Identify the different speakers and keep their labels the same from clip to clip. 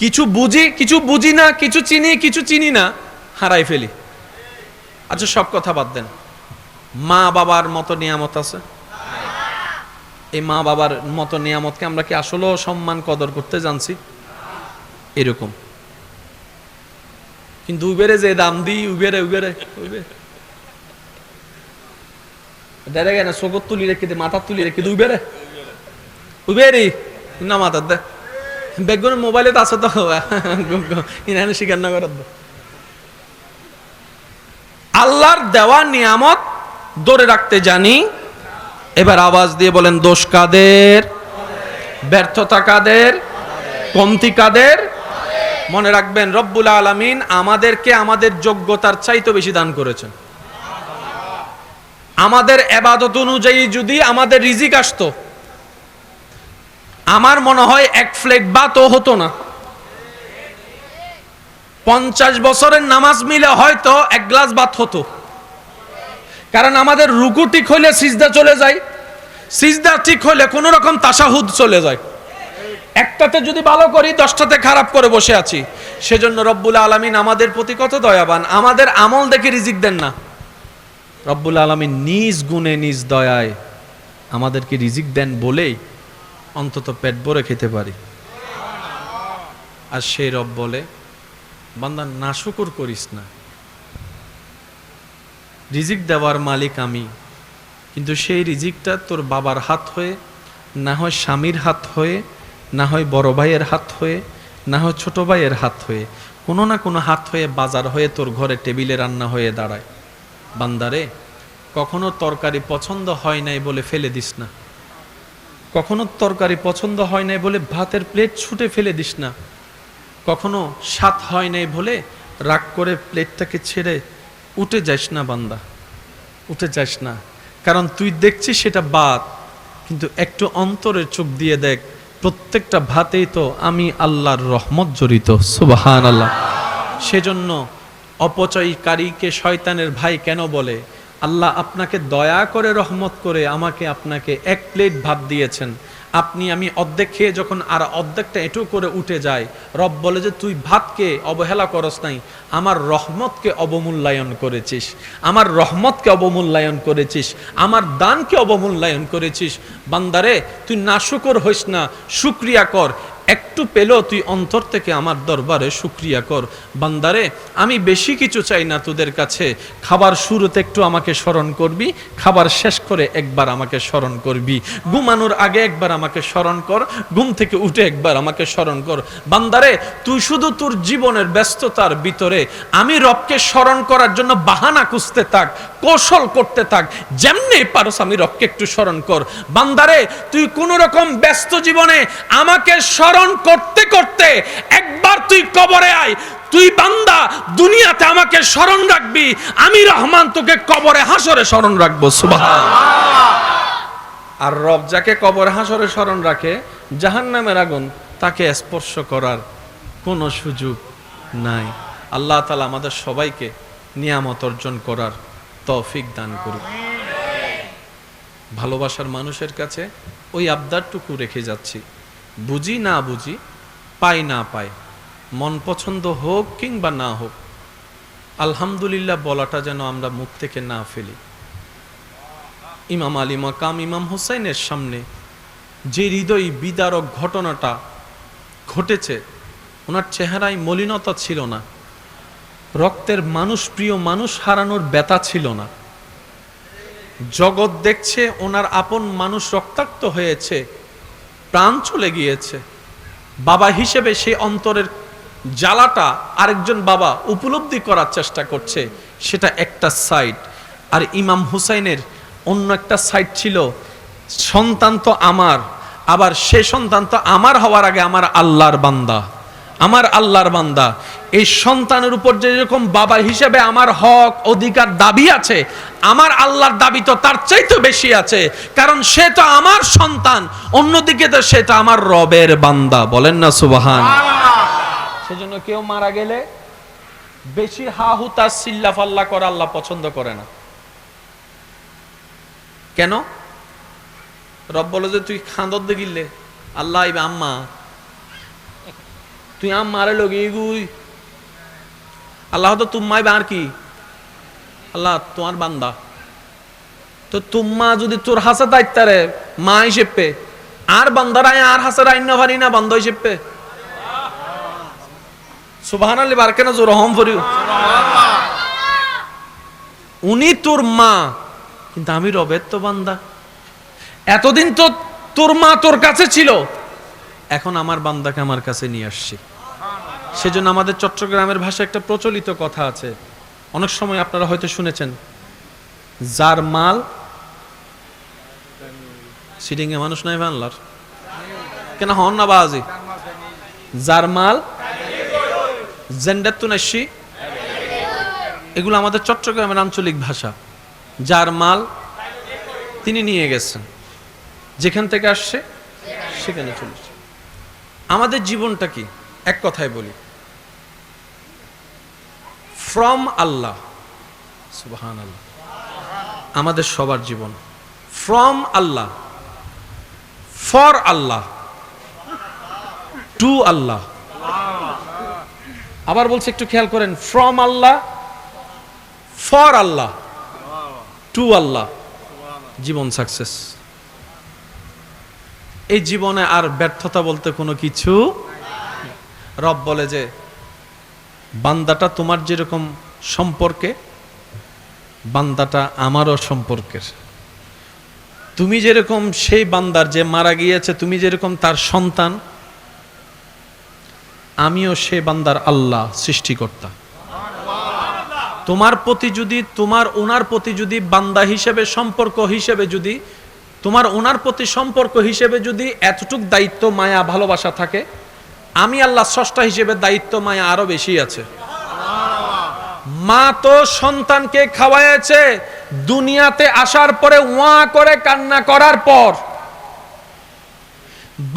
Speaker 1: কিছু বুঝি কিছু বুঝি না, কিছু চিনি কিছু চিনি না, হারাই ফেলি। আচ্ছা সব কথা বাদ দেন। মা বাবার মতো নিয়ামত আছে? এই মা বাবার মতো নিয়ামতকে আমরা কি আসলেও সম্মান কদর করতে জানছি? এরকম। কিন্তু উবেরে যে দাম দিই, উবেরে উবেরে উবেরে। ডাইরেক্ট না তুলি রেখে মাথার তুলি রেখে উবেরে। উবেরি না, মাথার দে। বেগুন মোবাইলে তো আছে তো ইনানে স্বীকার না করার আল্লাহর দেওয়া নিয়ামত ধরে রাখতে জানি, এবার আওয়াজ দিয়ে বলেন, দোষ কাদের? ব্যর্থতা কাদের? কমতি কাদের? মনে রাখবেন, রব্বুল আলামিন আমাদেরকে আমাদের যোগ্যতার চাইতে বেশি দান করেছেন। আমাদের এবাদত অনুযায়ী যদি আমাদের রিজিক আসতো আমার মনে হয় এক ফ্লেট ভাতও হতো না। পঞ্চাশ বছরের নামাজ মিলে হয়তো এক গ্লাস ভাত হতো। কারণ আমাদের রুকু ঠিক হইলে সিজদা চলে যায়, সিজদা ঠিক হইলে কোন রকম তাসাহুদ চলে যায়। একটাতে যদি ভালো করি, দশটাতে খারাপ করে বসে আছি। সেজন্য রব্বুল আলমিন আমাদের প্রতি কত দয়াবান। আমাদের আমল দেখে রিজিক দেন না। রব্বুল আলমিন নিজ গুণে, নিজ দয়ায় আমাদেরকে রিজিক দেন বলেই অন্তত পেট ভরে খেতে পারি। আর সেই রব বলে, বান্দা নাশুকুর করিস না। রিজিক দেওয়ার মালিক আমি, কিন্তু সেই রিজিকটা তোর বাবার হাত হয়ে, না হয় স্বামীর হাত হয়ে, না হয় বড় ভাইয়ের হাত হয়ে, না হয় ছোট ভাইয়ের হাত হয়ে, কোনো না কোনো হাত হয়ে বাজার হয়ে তোর ঘরে টেবিলে রান্না হয়ে দাঁড়ায়। বান্দারে কখনো তরকারি পছন্দ হয় নাই বলে ফেলে দিস না। কখনো তরকারি পছন্দ হয় নাই বলে ভাতের প্লেট ছুটে ফেলে দিস না। কখনো স্বাদ হয় নাই বলে রাগ করে প্লেটটাকে ছেড়ে উঠে যাস না বান্দা, উঠে যাস না। কারণ তুই দেখছিস সেটা বাদ, কিন্তু একটু অন্তরের চোখ দিয়ে দেখ, প্রত্যেকটা ভাতেই তো আমি আল্লাহর রহমত জড়িত সুবাহান আল্লাহ সেজন্য অপচয়কারীকে শয়তানের ভাই কেন বলে? আল্লাহ আপনাকে দয়া করে রহমত করে আমাকে আপনাকে এক প্লেট ভাত দিয়েছেন। আপনি আমি অর্ধেক খেয়ে যখন আর অর্ধেকটা এটু করে উঠে যায় রব বলে যে, তুই ভাতকে অবহেলা করস নাই, আমার রহমতকে অবমূল্যায়ন করেছিস, আমার রহমতকে অবমূল্যায়ন করেছিস, আমার দানকে অবমূল্যায়ন করেছিস। বান্দারে, তুই নাশুকর হইস না, শুক্রিয়া কর একটু পেলেও তুই অন্তর থেকে আমার দরবারে শুক্রিয়া কর। বান্দারে, আমি বেশি কিছু চাই না তোদের কাছে। খাবার শুরুতে একটু আমাকে স্মরণ করবি, খাবার শেষ করে একবার আমাকে স্মরণ করবি। ঘুমানোর আগে একবার আমাকে স্মরণ কর, ঘুম থেকে উঠে একবার আমাকে স্মরণ কর। বান্দারে, তুই শুধু তোর জীবনের ব্যস্ততার ভিতরে আমি রবকে স্মরণ করার জন্য বাহানা খুঁজতে থাক, কৌশল করতে থাক, যেমনি পারস আমি রবকে একটু স্মরণ কর। বান্দারে, তুই কোন রকম ব্যস্ত জীবনে আমাকে স্মরণ করতে করতে একবার তুই কবরে আয়। তুই বান্দা, দুনিয়াতে আমাকে স্মরণ রাখবি। আমি রহমান তোকে কবরে হাসরে স্মরণ রাখব সুবাহ আর রব যাকে কবর হাসরে স্মরণ রাখে জাহান নামের আগুন, তাকে স্পর্শ করার কোনো সুযোগ নাই। আল্লাহ তালা আমাদের সবাইকে নিয়ামত অর্জন করার তৌফিক দান করুক। ভালোবাসার মানুষের কাছে ওই আবদারটুকু রেখে যাচ্ছি। বুঝি না বুঝি, পাই না পাই। মন পছন্দ হোক কিংবা না হোক, আলহামদুলিল্লাহ বলাটা যেন আমরা মুখ থেকে না ফেলি। ইমাম আলী মাকাম, ইমাম হোসাইনের সামনে যে হৃদয় বিদারক ঘটনাটা ঘটেছে, ওনার চেহারায় মলিনতা ছিল না। রক্তের মানুষ প্রিয় মানুষ হারানোর ব্যথা ছিল না। জগৎ দেখছে ওনার আপন মানুষ রক্তাক্ত হয়েছে প্রাণ চলে গিয়েছে। বাবা হিসেবে সেই অন্তরের জ্বালাটা আরেকজন বাবা উপলব্ধি করার চেষ্টা করছে, সেটা একটা সাইড আর ইমাম হুসাইনের অন্য একটা সাইড ছিল, সন্তান তো আমার, আবার সে সন্তান তো আমার হওয়ার আগে আমার আল্লাহর বান্দা। আমার আল্লাহর বান্দা এই সন্তানের উপর যেরকম বাবা হিসেবে আমার হক অধিকার দাবি আছে আমার আল্লাহর দাবি তো তার চাইতে বেশি আছে। কারণ সে তো আমার সন্তান অন্যদিকে তো সেটা আমার রবের বান্দা। বলেন না সুবাহান। সেজন্য কেউ মারা গেলে বেশি হা হুতা সিল্লা ফাল্লা করা আল্লাহ পছন্দ করে না। কেন? রব বলে যে তুই খাঁদর গিললে আল্লাহ আম্মা তুই আম মারে লগি গুই। আল্লাহ তো তুম্মাই বার কি? আল্লাহ তোমার বান্দা। তো তুম্মা যদি তোর হাসা দায়িত্বারে মা হিসেবে আর বান্দারাই আর হাসা রাইন না পারি না বান্ধ হিসেবে সুবাহান আলী বারকে না জোর হম ফরিউ উনি তোর মা, কিন্তু আমি রবের তো বান্দা। এতদিন তো তোর মা তোর কাছে ছিল। এখন আমার বান্দাকে আমার কাছে নিয়ে আসছি। সেজন্য আমাদের চট্টগ্রামের ভাষায় একটা প্রচলিত কথা আছে। অনেক সময় আপনারা হয়তো শুনেছেন, যার মাল সিটিং এ মানুষ নাই বাংলার। কেন হন না বাজি? যার মাল জেন্ডার তুনাসি এগুলো আমাদের চট্টগ্রামের আঞ্চলিক ভাষা। যার মাল তিনি নিয়ে গেছেন। যেখান থেকে আসছে, সেখানে চলেছে আমাদের জীবনটা কি? এক কথায় বলি। ফ্রম আল্লাহ। সুবাহান আল্লাহ আমাদের সবার জীবন। From Allah. For Allah. To Allah. আবার বলছে একটু খেয়াল করেন। From Allah. For Allah. To Allah. Jibon success এই জীবনে আর ব্যর্থতা বলতে কোনো কিছু রব বলে যে, বান্দাটা তোমার যেরকম সম্পর্কে, বান্দাটা আমারও সম্পর্কের। তুমি যেরকম সেই বান্দার যে মারা গিয়েছে, তুমি যেরকম তার সন্তান, আমিও সে বান্দার আল্লাহ, সৃষ্টিকর্তা। তোমার প্রতি যদি, তোমার ওনার প্রতি যদি বান্দা হিসেবে সম্পর্ক হিসেবে যদি, তোমার ওনার প্রতি সম্পর্ক হিসেবে যদি এতটুক দায়িত্ব, মায়া, ভালোবাসা থাকে আমি আল্লাহ স্রষ্টা হিসেবে দায়িত্ব মায়া আরও বেশি আছে। মা তো সন্তানকে খাওয়াইছে দুনিয়াতে আসার পরে ওয়া করে কান্না করার পর।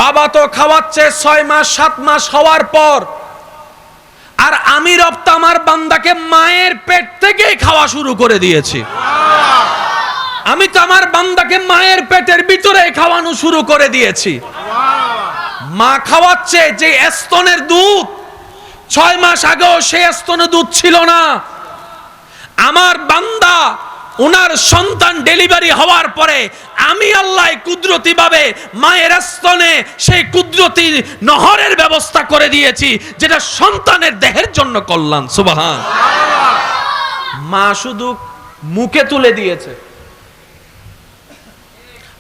Speaker 1: বাবা তো খাওয়াচ্ছে ছয় মাস, সাত মাস হওয়ার পর। আর আমি রপ্ত আমার বান্দাকে মায়ের পেট থেকেই খাওয়া শুরু করে দিয়েছি। আমি তো আমার বান্দাকে মায়ের পেটের ভিতরে খাওয়ানো শুরু করে দিয়েছি। মা খাওয়াচ্ছে যে স্তনের দুধ। ছয় মাস আগেও সে স্তনে দুধ ছিল না। আমার বান্দা ওনার সন্তান ডেলিভারি হওয়ার পরে আমি আল্লাহ কুদরতি ভাবে মায়ের স্তনে সেই কুদরতি নহরের ব্যবস্থা করে দিয়েছি, যেটা সন্তানের দেহের জন্য কল্যাণ। সুবাহান। মা শুধু মুখে তুলে দিয়েছে।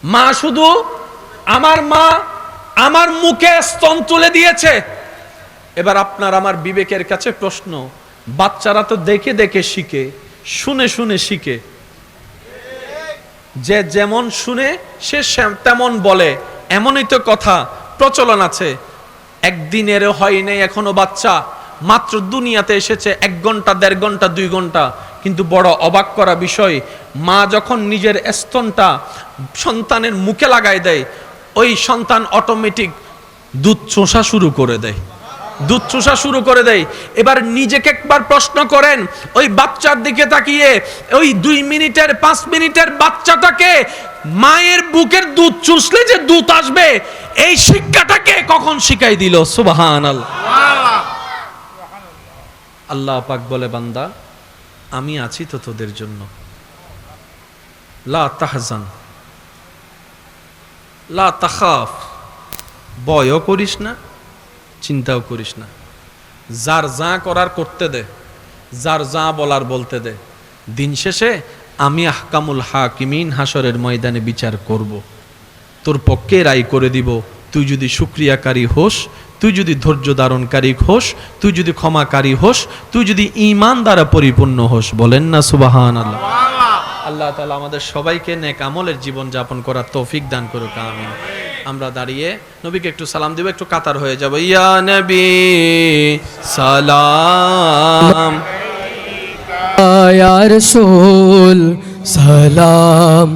Speaker 1: মা শুধু আমার মা আমার মুখে স্তন তুলে দিয়েছে। এবার আপনার আমার বিবেকের কাছে প্রশ্ন, বাচ্চারা তো দেখে দেখে শিখে, শুনে শুনে শিখে। যে যেমন শুনে, সে তেমন বলে। এমনই তো কথা, প্রচলন আছে। একদিনের হয় নাই এখনও বাচ্চা। মাত্র দুনিয়াতে এসেছে এক ঘণ্টা, দেড় ঘণ্টা, দুই ঘণ্টা। কিন্তু বড় অবাক করা বিষয়, মা যখন নিজের স্তনটা সন্তানের মুখে লাগাই দেয় ওই সন্তান অটোমেটিক দুধ চোষা শুরু করে দেয়। দুধ চোষা শুরু করে দেয়। এবার নিজেকে একবার প্রশ্ন করেন, ওই বাচ্চার দিকে তাকিয়ে, ওই দুই মিনিটের, পাঁচ মিনিটের বাচ্চাটাকে মায়ের বুকের দুধ চুষলে যে দুধ আসবে, এই শিক্ষাটাকে কখন শিখাই দিল? সুবাহান আল্লাহ পাক বলে, বান্দা, আমি আছি তো তোদের জন্য। লা তাহজান। লা তাখাফ। বয়ও করিস না, চিন্তাও করিস না। যার যা করার করতে দে, যার যা বলার বলতে দে। দিন শেষে আমি আহকামুল হাকিমিন হাসরের ময়দানে বিচার করব। তোর পক্ষে রায় করে দিব, তুই যদি সুক্রিয়াকারী হোস, তুই যদি ধৈর্য ধারণকারী হোস, তুই যদি ক্ষমাকারী হোস, তুই যদি ইমান দ্বারা পরিপূর্ণ হোস, বলেন না সুবাহান আল্লাহ আল্লাহ তালা আমাদের সবাইকে নেক আমলের জীবন যাপন করার তৌফিক দান করুক আমি আমরা দাঁড়িয়ে নবীকে একটু সালাম দিব, একটু কাতার হয়ে যাব। ইয়া নবী, সালাম।
Speaker 2: আয়ার সোল সালাম।